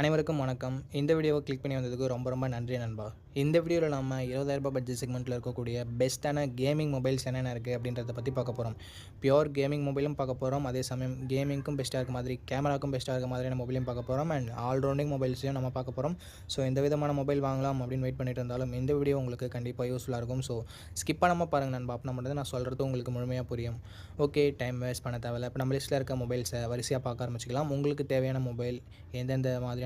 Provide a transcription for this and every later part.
அனைவருக்கும் வணக்கம். இந்த வீடியோவை கிளிக் பண்ணி வந்ததுக்கு ரொம்ப ரொம்ப நன்றி நண்பா. இந்த வீடியோவில் நம்ம இருபதாயிரரூபா பட்ஜெட் செக்மெண்ட்டில் இருக்கக்கூடிய பெஸ்ட்டான கேமிங் மொபைல்ஸ் என்னென்ன இருக்குது அப்படின்றத பற்றி பார்க்க போகிறோம் பியோர் கேமிங் மொபைலும் பார்க்க போகிறோம் அதே சமயம் கேமிங்க்கும் பெஸ்ட்டாக இருக்க மாதிரி கேமராக்கும் பெஸ்ட்டாக இருக்க மாதிரியான மொபைலையும் பார்க்க போகிறோம் அண்ட் ஆல்ரவுண்டிங் மொபைல்ஸையும் நம்ம பார்க்க போகிறோம் ஸோ எந்த விதமான மொபைல் வாங்கலாம் அப்படின்னு வெயிட் பண்ணிட்டு இருந்தாலும் இந்த வீடியோ உங்களுக்கு கண்டிப்பாக யூஸ்ஃபுல்லாக இருக்கும். ஸோ ஸ்கிப் பண்ணாமல் பாருங்கள் நண்பா. அப்போ மட்டும் நான் சொல்கிறது உங்களுக்கு முழுமையாக புரியும். ஓகே டைம் வேஸ்ட் பண்ண தேவையில்ல. இப்போ நம்ம லிஸ்ட்டில் இருக்க மொபைல்ஸை வரிசையாக பார்க்க ஆரம்பிச்சிக்கலாம். உங்களுக்கு தேவையான மொபைல் எந்தெந்த மாதிரியான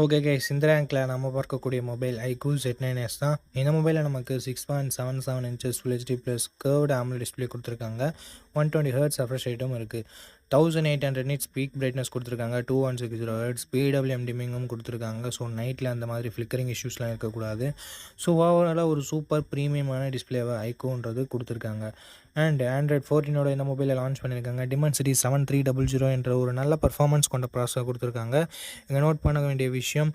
ஓகே கைஸ் இந்த ரேங்கில் நம்ம பார்க்கக்கூடிய mobile iQOO Z nine S தான். இந்த மொபைலில் நமக்கு six point seven seven inches full HD plus curved AMOLED display கொடுத்துருக்காங்க. ஒன் டுவெண்ட்டி ஹர்ட்ஸ் ரெஃப்ரெஷ் ரேட்டும் இருக்குது thousand eight hundred nit peak brightness கொடுத்துருக்காங்க. டூ ஒன் சிக்ஸ் ஜீரோ ஹெட் பிடபிள்யூஎம் டிமிங்கும் கொடுத்துருக்காங்க. ஸோ நைட்டில் அந்த மாதிரி ஃப்ளிக்கரிங் இஷ்யூஸ்லாம் இருக்கக்கூடாது. ஸோ ஓவராலாக ஒரு சூப்பர் ப்ரீமியமான டிஸ்பிளேவை ஐக்கோன்றது கொடுத்துருக்காங்க. அண்ட் ஆண்ட்ராய்ட் ஃபோர்டீனோட இந்த மொபைலை லான்ச் பண்ணியிருக்காங்க. Dimensity seven three double zero என்ற ஒரு நல்ல பர்ஃபார்மன்ஸ் கொண்ட ப்ராசஸர் கொடுத்துருக்காங்க. இங்கே நோட் பண்ண வேண்டிய விஷயம்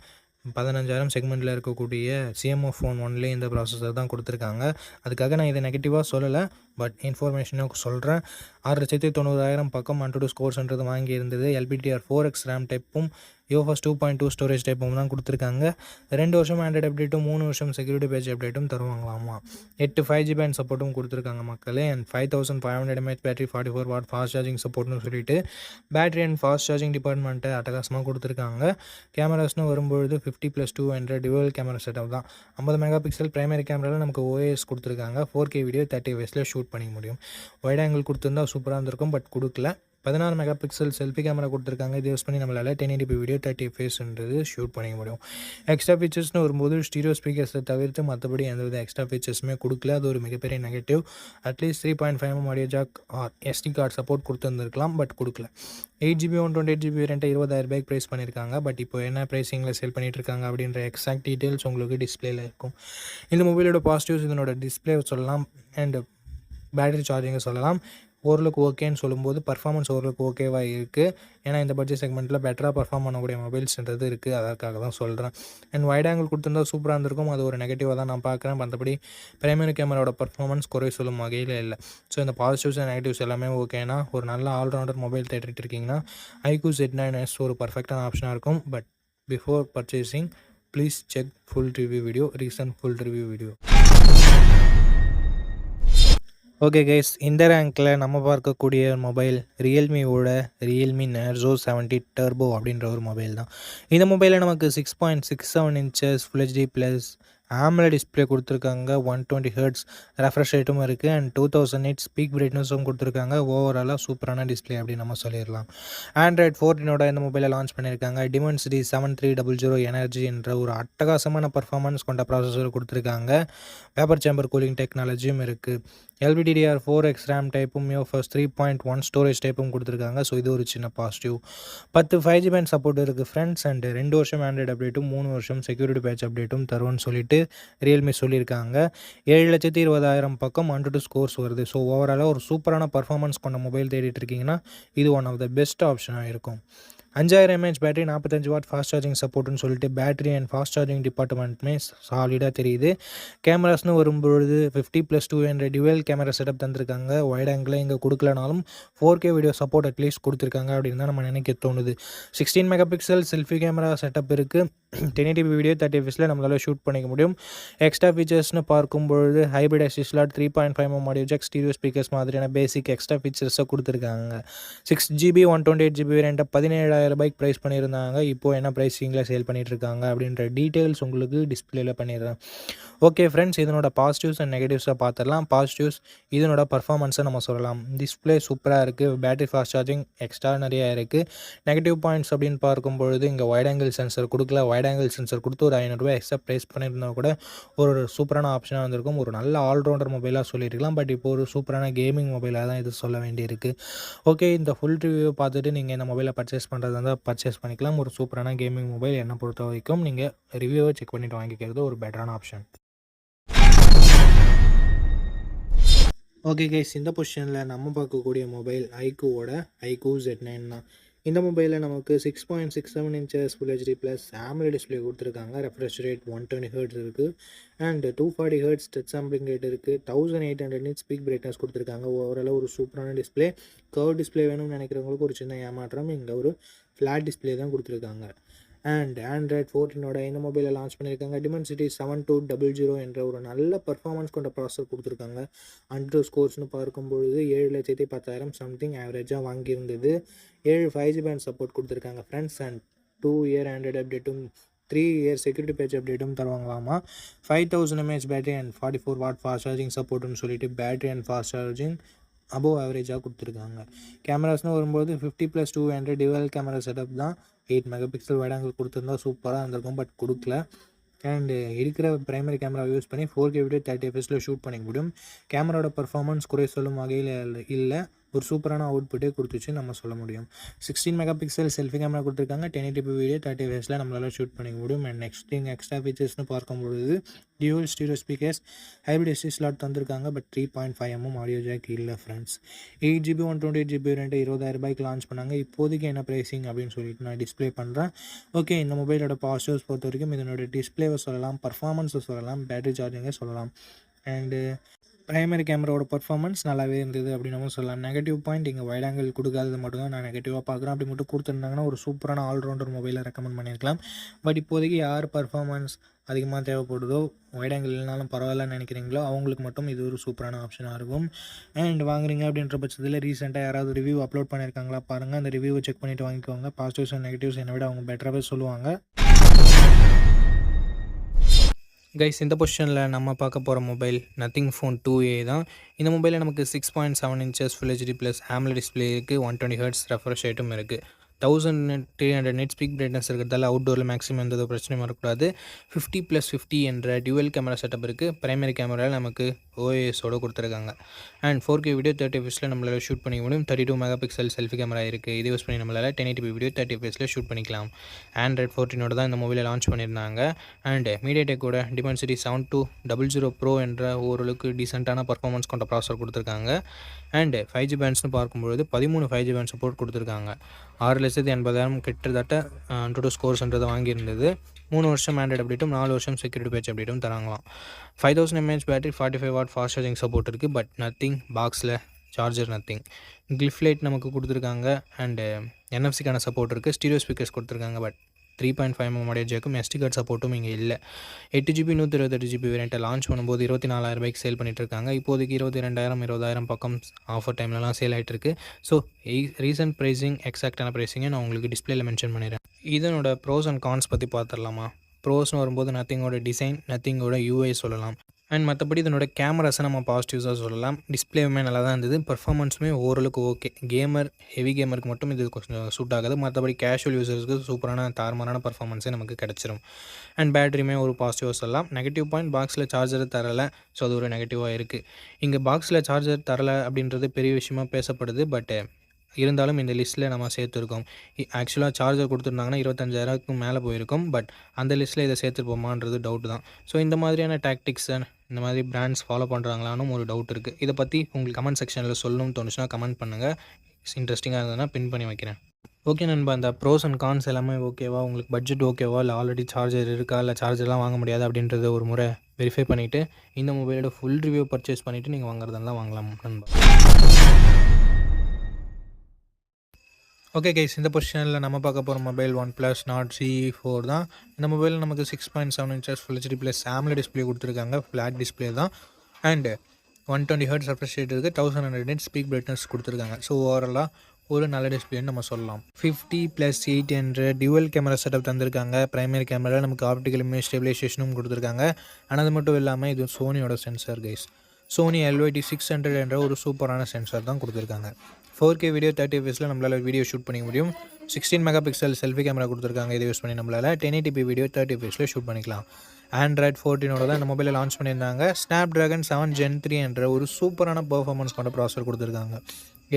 பதினஞ்சாயிரம் செக்மெண்ட்டில் இருக்கக்கூடிய சிஎம்ஓ ஃபோன் ஒன்லேயே இந்த ப்ராசஸர் தான் கொடுத்துருக்காங்க. அதுக்காக நான் இதை நெகட்டிவாக சொல்லலை பட் இன்ஃபர்மேஷனாக சொல்கிறேன் ஆறு லட்சத்தி தொண்ணூறாயிரம் பக்கம் ஒன் டூ ஸ்கோர்ஸ்ன்றது வாங்கியிருந்தது LPDDR four X RAM டைப்பும் UFS two point two storage டைப்பும் தான் கொடுத்துருக்காங்க. ரெண்டு வருஷம் ஆண்ட்ராய்டு அப்டேட்டும் மூணு வருஷம் செக்யூரிட்டி பேஜ் அப்டேட்டும் தருவாங்களாமா? எட்டு ஃபைவ் ஜி பேண்ட் சப்போர்ட்டும் கொடுத்துருக்காங்க மக்களே. And five thousand five hundred mAh battery forty four watt fast charging சப்போர்ட்னு சொல்லிட்டு பேட்டரி அண்ட் ஃபாஸ்ட் சார்ஜிங் டிபார்ட்மெண்ட்டை அட்டகாசமாக கொடுத்துருக்காங்க. கேமராஸ்னு வரும்பொழுது fifty plus two hundred dual camera setup தான். ஐம்பது மெகா பிக்சல் பிரைமரி கேமராவில் நமக்கு ஓஎஸ் கொடுத்துருக்காங்க. ஃபோர் கே வீடியோ தேர்ட்டி வயசில் ஷூட் பண்ணிக்க முடியும். ஒய்ட் ஆங்கிள் கொடுத்துருந்தா சூப்பராக இருந்திருக்கும் பட் கொடுக்கல. பதினாறு மெகா பிக்சல் செல்ஃபி கேமரா கொடுத்துருக்காங்க. இது யூஸ் பண்ணி நம்மளால் டென் எயிட்டி வீடியோ தேர்ட்டி ஃபேஸ்ன்றது ஷூட் பண்ணிக்க முடியும். எக்ஸ்ட்ரா ஃபீச்சர்ஸ்னு வரும்போது ஸ்டீரியோ ஸ்பீக்கர்ஸை தவிர்த்து மற்றபடி எந்த வித எக்ஸ்ட்ரா ஃபீச்சர்ஸுமே கொடுக்கல. அது ஒரு மிகப்பெரிய negative at least three point five audio jack or SD card support கொடுத்துருந்துருக்கலாம் but கொடுக்கல. Eight GB one twenty eight GB ரெண்டு இருபதாயிரம் ரூபாய்க்கு ப்ரைஸ் பண்ணியிருக்காங்க பட் இப்போ என்ன ப்ரைஸிங்கில் சேல் பண்ணிட்டு இருக்காங்க அப்படின்ற எக்ஸாக்ட் டீட்டெயில்ஸ் உங்களுக்கு டிஸ்பிளேல இருக்கும். இந்த மொபைலோட பாசிட்டிவ்ஸ் இதனோட டிஸ்பிளே சொல்லலாம். அண்ட் பேட்டரி சார்ஜிங்கை சொல்லலாம். ஓரளவுக்கு ஓகேன்னு சொல்லும்போது பர்ஃபார்மன்ஸ் ஓரளவுக்கு ஓகேவாக இருக்குது ஏன்னா இந்த பட்ஜெட் செக்மெண்ட்டில் பெட்டராக பர்ஃபார்ம் பண்ணக்கூடிய மொபைல்ஸ்ன்றது இருக்குது அதற்காக தான் சொல்கிறேன் அண்ட் வைட் ஆங்கிள் கொடுத்துருந்தா சூப்பராக இருந்திருக்கும். அது ஒரு நெகட்டிவாக தான் நான் பார்க்குறேன். மற்றபடி பிரைமரி கேமராவோட பர்ஃபார்மன்ஸ் குறை சொல்லும் வகையில் இல்லை. ஸோ இந்த பாசிட்டிவ்ஸ் அண்ட் நெகட்டிவ்ஸ் எல்லாமே ஓகேனா ஒரு நல்ல ஆல்ரவுண்டர் மொபைல் தேடிட்டு இருக்கீங்கன்னா ஐக்யூ ஜெட் நைன் எஸ் ஒரு பர்ஃபெக்டான ஆப்ஷனாக இருக்கும். But before purchasing please check full review video recent full review video okay guys இந்த ரேங்கில் நம்ம பார்க்கக்கூடிய மொபைல் ரியல்மியோட ரியல்மி நேர்ஸோ செவன்ட்டி டர்போ அப்படின்ற ஒரு மொபைல் தான். இந்த மொபைலில் நமக்கு six point six seven inches full HD plus AMOLED display கொடுத்துருக்காங்க. ஒன் டுவெண்ட்டி ஹர்ட்ஸ் ரெஃப்ரெஷ் ரேட்டும் இருக்குது and two thousand eight peak பிரைட்னஸும் கொடுத்துருக்காங்க. ஓவராலாக சூப்பரான டிஸ்பிளே அப்படின்னு நம்ம சொல்லிடலாம். ஆண்ட்ராய்ட் ஃபோர்டீனோட இந்த மொபைலை லான்ச் பண்ணியிருக்காங்க. Dimensity seven three double zero energy என்ற ஒரு அட்டகாசமான பர்ஃபார்மன்ஸ் கொண்ட ப்ராசஸர் கொடுத்துருக்காங்க. பேப்பர் சேம்பர் கூலிங் டெக்னாலஜியும் இருக்குது LPDDR four X RAM டைப்பும் first three point one storage டைப்பும் கொடுத்துருக்காங்க. ஸோ இது ஒரு சின்ன பாசிட்டிவ் பத்து ஃபைவ் ஜி பேண்ட் சப்போர்ட் இருக்குது ஃப்ரெண்ட்ஸ் அண்ட் ரெண்டு வருஷம் ஆண்ட்ராய்டு அப்டேட்டும் மூணு வருஷம் செக்யூரிட்டி பேட்ச் அப்டேட்டும் தருவோம்னு சொல்லிட்டு ரியல்மி சொல்லியிருக்காங்க. ஏழு லட்சத்தி இருபதாயிரம் பக்கம் ஒன் டூ ஸ்கோர்ஸ் வருது. ஸோ ஓவராலாக ஒரு சூப்பரான பர்ஃபார்மன்ஸ் கொண்ட மொபைல் தேடிட்டு இருக்கீங்கன்னா இது ஒன் ஆஃப் த பெஸ்ட் ஆப்ஷனாக இருக்கும். அஞ்சாயிரம் எம்ஏஹெச் பேட்டரி நாற்பத்தஞ்சு வாட் ஃபாஸ்ட் சார்ஜிங் சப்போர்ட்னு சொல்லிட்டு பேட்டரி அண்ட் ஃபாஸ்ட் சார்ஜிங் டிபார்ட்மெண்ட்டுமே சாலிடாக தெரியுது. கேமராஸ்னு வரும்பொழுது fifty plus two hundred dual camera setup தந்திருக்காங்க. ஒயிட் ஆங்கிளில் இங்கே கொடுக்கலனாலும் four K video support at least கொடுத்துருக்காங்க அப்படின்னு தான் நம்ம நினைக்க தோணுது. Sixteen mega pixel selfie camera setup இருக்குது டென் எயிட்டி வீடியோ தேர்ட்டி எஃப்ஸில் நம்மளால் ஷூட் பண்ணிக்க முடியும். எக்ஸ்ட்ரா ஃபீச்சர்ஸ்னு பார்க்கும்பொழுது hybrid SD slot three point five M audio jack stereo speakers மாதிரியான பேசிக் எக்ஸ்ட்ரா ஃபீச்சர்ஸை கொடுத்துருக்காங்க. Six GB one twenty eight GB வேறு பதினேழாயிரம் ரூபாய்க்கு ப்ரைஸ் பண்ணியிருந்தாங்க. இப்போது என்ன ப்ரைஸிங்கில் சேல் பண்ணிகிட்ருக்காங்க அப்படின்ற டீட்டெயில்ஸ் உங்களுக்கு டிஸ்பிளேல பண்ணிடுறேன். ஓகே ஃப்ரெண்ட்ஸ் இதனோட பாசிட்டிவ்ஸ் அண்ட் நெகட்டிவ்ஸை பார்த்துடலாம் பாசிட்டிவ்ஸ் இதனோட பர்ஃபார்மன்ஸை நம்ம சொல்லலாம். டிஸ்பிளே சூப்பராக இருக்குது பேட்டரி ஃபாஸ்ட் சார்ஜிங் எக்ஸ்ட்ரா நிறையா இருக்குது நெகட்டிவ் பாயிண்ட்ஸ் அப்படின்னு பார்க்கும்பொழுது இங்கே வைட் ஆங்கிள் சென்சர் கொடுக்கல. வைட் ஆங்கிள் சென்சர் கொடுத்து ஒரு ஐநூறுரூவா எக்ஸ்ட்ரா ப்ரைஸ் பண்ணியிருந்தா கூட ஒரு சூப்பரான ஆப்ஷனாக வந்திருக்கும். ஒரு நல்ல ஆல்ரவுண்டர் மொபைலாக சொல்லியிருக்கலாம். பட் இப்போ ஒரு சூப்பரான கேமிங் மொபைலாக தான் இது சொல்ல வேண்டியிருக்கு. ஓகே இந்த ஃபுல் ரிவ்யூ பார்த்துட்டு நீங்கள் இந்த மொபைலை பர்ச்சேஸ் பண்ணுறதா இருந்தால் பர்ச்சேஸ் பண்ணிக்கலாம். ஒரு சூப்பரான கேமிங் மொபைல் என்னை பொறுத்த வரைக்கும் நீங்கள் ரிவ்யூவை செக் பண்ணிவிட்டு வாங்கிக்கிறது ஒரு பெட்டரான ஆப்ஷன் ஓகே கைஸ் இந்த பொசிஷனில் நம்ம பார்க்கக்கூடிய மொபைல் ஐக்கூவோட ஐக்கூ ஜெட் நைன் தான். இந்த மொபைலில் நமக்கு six point six seven inches full HD plus AMOLED display கொடுத்துருக்காங்க. Refresh rate one twenty hertz இருக்குது and two forty hertz touch sampling rate இருக்குது thousand eight hundred nit peak brightness கொடுத்துருக்காங்க. ஓவராலாக ஒரு சூப்பரான டிஸ்பிளே கர்வ் டிஸ்பிளே வேணும்னு நினைக்கிறவங்களுக்கு ஒரு சின்ன ஏமாற்றம். இங்கே ஒரு ஃப்ளாட் டிஸ்பிளே தான் கொடுத்துருக்காங்க. அண்ட் ஆண்ட்ராய்ட் ஃபோர்டீனோட இந்த மொபைலை லான்ச் பண்ணியிருக்காங்க. Dimensity seven two double zero என்ற ஒரு நல்ல பர்ஃபார்மன்ஸ் கொண்ட ப்ராசஸர் கொடுத்துருக்காங்க. அண்ட்ரோ ஸ்கோர்ஸ்னு பார்க்கும்பொழுது ஏழு லட்சத்தி பத்தாயிரம் சம்திங் ஆவரேஜாக வாங்கியிருந்தது. ஏழு ஃபைவ் ஜி பேண்ட் சப்போர்ட் கொடுத்துருக்காங்க friends and two year Android அப்டேட்டும் த்ரீ இயர் செக்யூரிட்டி பேஜ் அப்டேட்டும் தருவாங்களாமா? Five thousand mAh battery and forty four watt fast charging சப்போர்ட்னு சொல்லிட்டு battery and fast charging above ஆவரேஜாக கொடுத்துருக்காங்க. கேமராஸ்னு வரும்போது fifty plus two hundred dual camera setup தான் eight mega pixel wide angle கொடுத்துருந்தா சூப்பராக இருந்திருக்கும் பட் கொடுக்கல. அண்டு இருக்கிற பிரைமரி கேமரா யூஸ் பண்ணி ஃபோர் கே வீடியோ தேர்ட்டி எஃப்எஸில் ஷூட் பண்ணிக்க முடியும் கேமராவோட பர்ஃபார்மன்ஸ் குறை சொல்லும் வகையில் இல்லை. ஒரு சூப்பரான அவுட்புட்டே கொடுத்துச்சு நம்ம சொல்ல முடியும். Sixteen mega pixel selfie camera கொடுத்துருக்காங்க டென் எயிட்டி வீடியோ தேர்ட்டி வயசில் நம்மளால் ஷூட் பண்ணிக்க முடியும். அண்ட் நெக்ஸ்ட் திங் எக்ஸ்ட்ரா ஃபீச்சர்ஸ்னு பார்க்கும்பொழுது dual stereo speakers hybrid SD slot தந்திருக்காங்க. But three point five mm audio jack இல்லை friends eight GB one twenty eight GB ரெண்டு இருபதாயிரம் ரூபாய்க்கு லான்ச் பண்ணாங்க. இப்போதைக்கு என்ன ப்ரைஸிங் அப்படின்னு சொல்லிட்டு நான் டிஸ்ப்ளே பண்ணுறேன் ஓகே இந்த மொபைலோட பாசிட்டிவ்ஸ் பொறுத்த வரைக்கும் இதனோட டிஸ்ப்ளேவை சொல்லலாம் பர்ஃபார்மன்ஸை சொல்லலாம் பேட்டரி சார்ஜிங்கை சொல்லலாம். அண்டு ப்ரைமரி கேமராவோட பர்ஃபார்மன்ஸ் நல்லாவே இருந்தது அப்படின்னு சொல்லலாம். நெகட்டிவ் பாயிண்ட் இங்கே வைட் ஆங்கிள் கொடுக்காதது மட்டும் தான் நான் நெகட்டிவாக பார்க்குறேன். அப்படி மட்டும் கொடுத்துருந்தாங்கன்னா ஒரு சூப்பரான ஆல்ரவுண்டர் மொபைலை ரெக்கமெண்ட் பண்ணியிருக்கலாம். பட் இப்போதைக்கு யார் பர்ஃபார்மன்ஸ் அதிகமாக தேவைப்படுதோ வைட் ஆங்கிள் இல்லைனாலும் பரவாயில்லன்னு நினைக்கிறீங்களோ அவங்களுக்கு மட்டும் இது ஒரு சூப்பரான ஆப்ஷனாக இருக்கும். அண்ட் வாங்குறீங்க அப்படின்ற பட்சத்தில் ரீசெண்டாக யாராவது ரிவ்யூ அப்லோட் பண்ணியிருக்காங்களா பாருங்கள் அந்த ரிவ்யூவை செக் பண்ணிவிட்டு வாங்கிக்கோங்க. பாசிட்டிவ்ஸ் அண்ட் நெகட்டிவ்ஸ் என்னை விட அவங்க பெட்டராகவே சொல்லுவாங்க. கைஸ் இந்த பொசிஷனில் நம்ம பார்க்க போகிற mobile Nothing Phone two A தான். இந்த மொபைலில் நமக்கு six point seven inches full HD plus ஆம்ல display இருக்குது ஒன் டுவெண்ட்டி ஹர்ட்ஸ் ரெஃப்ரெஷ் ரேட்டும் இருக்குது thousand nit three hundred nit peak brightness இருக்கிறதால அவுட்டோரில் மேக்ஸிமம் எந்த பிரச்சனையும் வரக்கூடாது. ஃபிஃப்டி ப்ளஸ் ஃபிஃப்டி என்ற டியூவல் கேமரா செட்டப் இருக்குது பிரைமரி கேமராவில் நமக்கு ஓஎஸோடு கொடுத்துருக்காங்க. And four K video thirty எஃப்எஸில் நம்மளால் ஷூட் பண்ணிக்க முடியும். Thirty two mega pixel selfie camera இருக்குது இது யூஸ் பண்ணி நம்மளால் டென் எயிட்டி வீடியோ தேர்ட்டி எஃப்எஸில் ஷூட் பண்ணிக்கலாம். ஆண்ட்ராய்ட் ஃபோர்டீனோட தான் இந்த மொபைலை லான்ச் பண்ணியிருந்தாங்க. And மீடியாடெக்கோட Dimensity seven two double zero pro என்ற ஓரளவுக்கு டீசெண்டான பர்ஃபார்மன்ஸ் கொண்ட ப்ராசர் கொடுத்துருக்காங்க. அண்டு ஃபைவ் ஜி பேண்ட்ஸ்னு பார்க்கும்பொழுது பதிமூணு ஃபைவ் ஜி பேண்ட் சப்போர்ட் கொடுத்துருக்காங்க. ஆறு லட்சத்தி எண்பதாயிரம் கிட்டத்தட்ட டூ ஸ்கோர்ஸ்ன்றதை வாங்கியிருந்தது. மூணு வருஷம் ஆண்ட்ராய்டு அப்டேட்டும் நாலு வருஷம் செக்யூரிட்டி பேட்ச் அப்டேட்டும் தராங்களாம். Five thousand mAh battery forty five watt fast charging support இருக்குது பட் நத்திங் பாக்ஸில் சார்ஜர் நத்திங் கிளிஃப் லைட் நமக்கு கொடுத்துருக்காங்க அண்டு என்எஃப்சிக்கான சப்போர்ட் இருக்குது ஸ்டீரியோ ஸ்பீக்கர்ஸ் கொடுத்துருக்காங்க but three point five mm உடைய ஜேக்கும் எஸ்டி கார்டு சப்போர்ட்டும் இங்கே இல்லை. எட்டு ஜிபி நூற்றி இருபத்தெட்டு ஜிபி வேரியண்ட்டை லான்ச் பண்ணும்போது இருபத்தி நாலாயிரம் ரூபாய்க்கு சேல் பண்ணிட்டுருக்காங்க. இப்போதைக்கு இருபத்தி ரெண்டாயிரம் இருபதாயிரம் பக்கம் ஆஃபர் டைம்லலாம் சேல் ஆகிட்டு இருக்கு ஸோ ரீசன்ட் ப்ரைஸிங் எக்ஸாக்டான ப்ரைஸிங்கை நான் உங்களுக்கு டிஸ்பிளேல மென்ஷன் பண்ணிடுறேன். இதனோட ப்ரோஸ் அண்ட் கான்ஸ் பற்றி பார்த்துடலாமா? ப்ரோஸ்னு வரும்போது நத்திங்கோட டிசைன் நத்திங்கோட யூஐ சொல்லலாம். அண்ட் மற்றபடி இதனோட கேமராஸை நம்ம பாசிட்டிவ்ஸாக சொல்லலாம். டிஸ்பிளேவுமே நல்லா தான் இருந்தது. பர்ஃபார்மன்ஸுமே ஓரளவுக்கு ஓகே கேமர் ஹெவி கேமருக்கு மட்டும் இது கொஞ்சம் சூட் ஆகாது. மற்றபடி கேஷுவல் யூசர்ஸ்க்கு சூப்பரான தாறுமாறான பர்ஃபார்மன்ஸே நமக்கு கிடச்சிரும். அண்ட் பேட்டரியுமே ஒரு பாசிட்டிவாக சொல்லலாம். நெகட்டிவ் பாயிண்ட் பாக்ஸில் சார்ஜர் தரலை. ஸோ அது ஒரு நெகட்டிவாக இருக்குது இங்கே பாக்ஸில் சார்ஜர் தரலை அப்படின்றது பெரிய விஷயமா பேசப்படுது. பட்டு இருந்தாலும் இந்த லிஸ்ட்டில் நம்ம சேர்த்துருக்கோம். ஆக்சுவலாக சார்ஜர் கொடுத்துருந்தாங்கன்னா இருபத்தஞ்சாயிரத்துக்கு மேலே போயிருக்கும். பட் அந்த லிஸ்ட்டில் இதை சேர்த்துருப்போமான்றது டவுட் தான். ஸோ இந்த மாதிரியான டாக்டிக்ஸை இந்த மாதிரி பிராண்ட்ஸ் ஃபாலோ பண்ணுறாங்களான்னு ஒரு டவுட் இருக்குது இதை பற்றி உங்களுக்கு கமெண்ட் செக்ஷனில் சொல்லணும்னு தோணுச்சுன்னா கமெண்ட் பண்ணுங்கள் இன்ட்ரெஸ்டிங்காக இருந்ததுன்னா பின் பண்ணி வைக்கிறேன். ஓகே நண்பா அந்த ப்ரோஸ் அண்ட் கான்ஸ் எல்லாமே ஓகேவா உங்களுக்கு பட்ஜெட் ஓகேவா இல்லை ஆல்ரெடி சார்ஜர் இருக்கா? இல்லை சார்ஜர்லாம் வாங்க முடியாது அப்படின்றத ஒரு முறை வெரிஃபை பண்ணிவிட்டு இந்த மொபைலோட ஃபுல் ரிவ்யூ பர்ச்சேஸ் பண்ணிவிட்டு நீங்கள் வாங்குறதெல்லாம் வாங்கலாம் நண்பா. ஓகே கைஸ் இந்த பொசிஷனில் நம்ம பார்க்க போகிற mobile OnePlus Nord C four தான். இந்த மொபைல் நமக்கு six point seven inches full HD plus சாம்ல display கொடுத்துருக்காங்க. ஃப்ளாட் டிஸ்பிளே தான். And one twenty hertz refresh rate இருக்குது thousand hundred nit peak brightness கொடுத்துருக்காங்க. ஸோ ஓவராலாக ஒரு நல்ல டிஸ்பிளேன்னு நம்ம சொல்லலாம். Fifty plus eight hundred dual camera setup தந்திருக்காங்க. ப்ரைமரி கேமரா நமக்கு ஆப்டிக்கல் இமேஜ் ஸ்டெபிலைசேஷனும் கொடுத்துருக்காங்க. ஆனால் அது மட்டும் இல்லாமல் இது சோனியோட sensor guys Sony LOD six hundred என்ற ஒரு சூப்பரான சென்சார் தான் கொடுத்துருக்காங்க. ஃபோர் கே வீடியோ தேர்ட்டி எஃப்எஸில் நம்மளால் வீடியோ ஷூட் பண்ணிக்க முடியும். Sixteen mega pixel selfie camera கொடுத்துருக்காங்க. இதை யூஸ் பண்ணி நம்மளால் ten eighty P video thirty எஃப்எஸில் shoot பண்ணிக்கலாம். ஆண்ட்ராய்ட் ஃபோர்டீனோட தான் இந்த மொபைலை லான்ச் பண்ணியிருந்தாங்க. Snapdragon seven gen three என்ற ஒரு சூப்பரான பர்ஃபார்மன்ஸ் கொண்ட ப்ராசர் கொடுத்துருக்காங்க.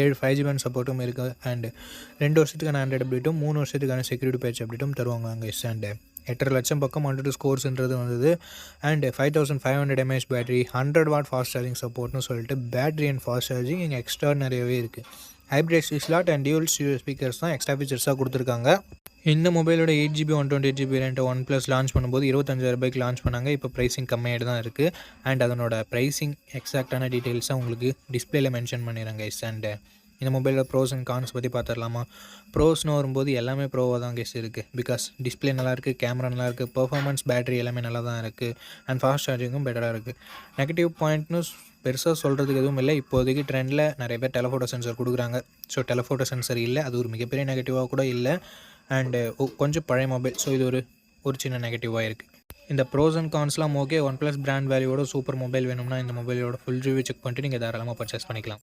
ஏழு ஃபைவ் ஜி பேண்ட் சப்போர்ட்டும் இருக்குது அண்டு ரெண்டு வருஷத்துக்கான ஆண்ட்ராய்டு அப்டேட்டும் மூணு வருஷத்துக்கான செக்யூரிட்டி பேட்ச் அப்டேட்டும் தருவாங்க அங்கே அண்டு எட்டரை லட்சம் பக்கம் ஹண்ட்ரட் ஸ்கோர்ஸ்ன்றது வந்தது. And five thousand five hundred mAh battery hundred watt fast charging சப்போர்ட்னு சொல்லிட்டு பேட்டரி அண்ட் ஃபாஸ்ட் சார்ஜிங் இங்கே எக்ஸ்ட்ரா நிறையவே இருக்குது hybrid slot and dual speakers தான் எக்ஸ்ட்ரா ஃபீச்சர்ஸாக கொடுத்துருக்காங்க. இந்த மொபைலோட eight GB one twenty GB ரெண்டு ஒன் ப்ளஸ் லான்ச் பண்ணும்போது இருபத்தஞ்சாயிரம் ரூபாய்க்கு லான்ச் பண்ணாங்க. இப்போ ப்ரைஸிங் கம்மியாகிட்டு தான் இருக்குது அண்ட் அதனோட ப்ரைஸிங் எக்ஸாக்டான டீட்டெயில்ஸாக உங்களுக்கு டிஸ்பிளேல மென்ஷன் பண்ணிடுறேன் கைஸ் அண்ட் இந்த மொபைலில் ப்ரோஸ் அண்ட் கான்ஸ் பற்றி பார்த்துடலாமா ப்ரோஸ்னு வரும்போது எல்லாமே ப்ரோவாக தான் கேஸ் இருக்குது பிகாஸ் டிஸ்பிளே நல்லா இருக்குது கேமரா நல்லா இருக்குது பெர்ஃபார்மன்ஸ் பேட்டரி எல்லாமே நல்லா தான் இருக்குது அண்ட் ஃபாஸ்ட் சார்ஜிங்கும் பெட்டராக இருக்குது நெகட்டிவ் பாயிண்ட்னு பெருசாக சொல்கிறதுக்கு எதுவும் இல்லை. இப்போதைக்கு ட்ரெண்டில் நிறைய பேர் டெலஃபோட்டோ சென்சர் கொடுக்குறாங்க. ஸோ டெலஃபோட்டோ சென்சர் இல்லை. அது ஒரு மிகப்பெரிய நெகட்டிவாக கூட இல்லை. அண்டு கொஞ்சம் பழைய மொபைல் ஸோ இது ஒரு ஒரு சின்ன நெகட்டிவாக இருக்குது இந்த ப்ரோஸ் அண்ட் கான்ஸ்லாம் ஓகே ஒன் ப்ளஸ் பிராண்ட் வேல்யூவோட சூப்பர் மொபைல் வேணும்னா இந்த மொபைலோட ஃபுல் ரிவ்யூ செக் பண்ணிட்டு நீங்கள் தாராளமாக பர்ச்சேஸ் பண்ணிக்கலாம்.